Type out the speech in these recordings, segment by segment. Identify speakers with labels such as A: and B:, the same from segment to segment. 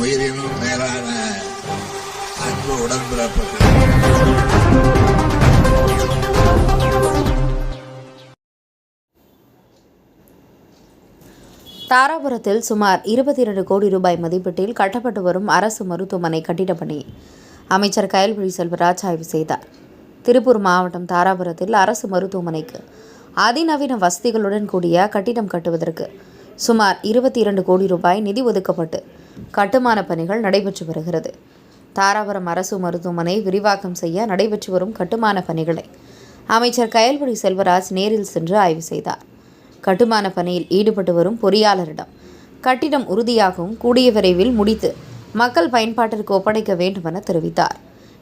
A: உயிரினும் மேலான அன்பு உடன்பிறப்புகள்.
B: தாராபுரத்தில் சுமார் இருபத்தி இரண்டு கோடி ரூபாய் மதிப்பீட்டில் கட்டப்பட்டு வரும் அரசு மருத்துவமனை கட்டிடப்பணி. அமைச்சர் கயல்விழி செல்வராஜ் ஆய்வு செய்தார். திருப்பூர் மாவட்டம் தாராபுரத்தில் அரசு மருத்துவமனைக்கு அதிநவீன வசதிகளுடன் கூடிய கட்டிடம் கட்டுவதற்கு சுமார் இருபத்தி இரண்டு கோடி ரூபாய் நிதி ஒதுக்கப்பட்டு கட்டுமான பணிகள் நடைபெற்று வருகிறது. தாராபுரம் அரசு மருத்துவமனை விரிவாக்கம் செய்ய நடைபெற்று வரும் கட்டுமான பணிகளை அமைச்சர் கயல்விழி செல்வராஜ் நேரில் சென்று ஆய்வு செய்தார். கட்டுமான பணியில் ஈடுபட்டு வரும் பொறியாளரிடம் கட்டிடம் உறுதியாகவும் கூடிய விரைவில் முடித்து மக்கள் பயன்பாட்டிற்கு ஒப்படைக்க வேண்டுமென தெரிவித்தார்.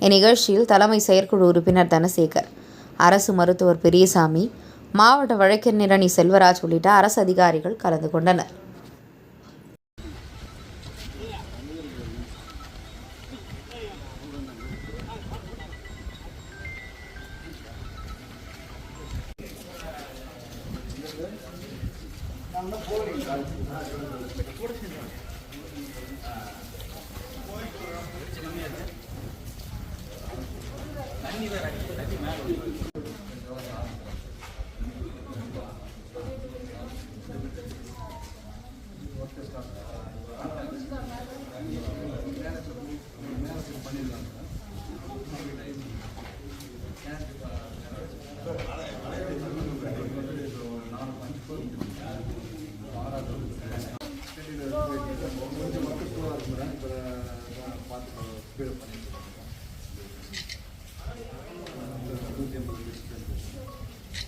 B: இந்நிகழ்ச்சியில் தலைமை செயற்குழு உறுப்பினர் தனசேகர் அரசு மருத்துவர் பெரியசாமி மாவட்ட வழக்கறிஞர் அணி செல்வராஜ் உள்ளிட்ட அரசு அதிகாரிகள் கலந்து கொண்டனர்.
C: no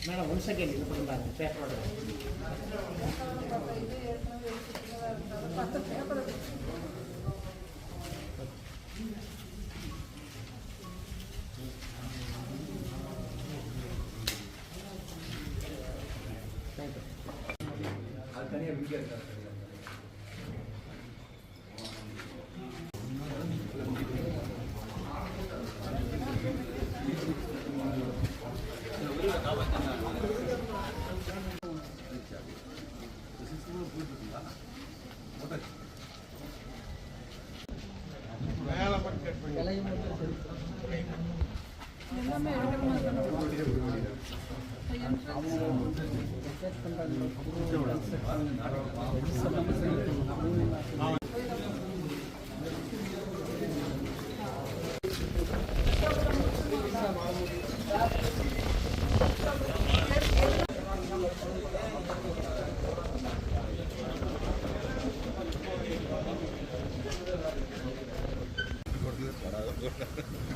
C: மேடம் ஒன் செகண்ட் இது பண்ணி பாருங்க தனியாக என்ன இருக்காரு
A: Gracias.